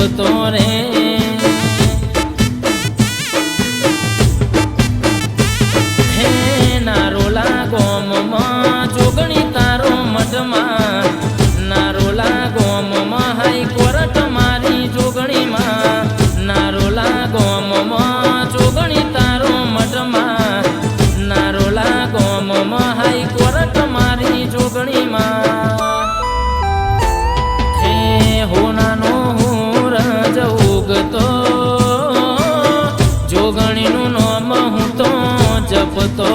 આપતો રે. હે નારોલા ગોમમાં જોગણી તારો મઢમાં. નારોલા ગોમમાં હાઈ કોરટ મારી જોગણીમાં. નારોલા ગોમમાં નામ હું તો જપતો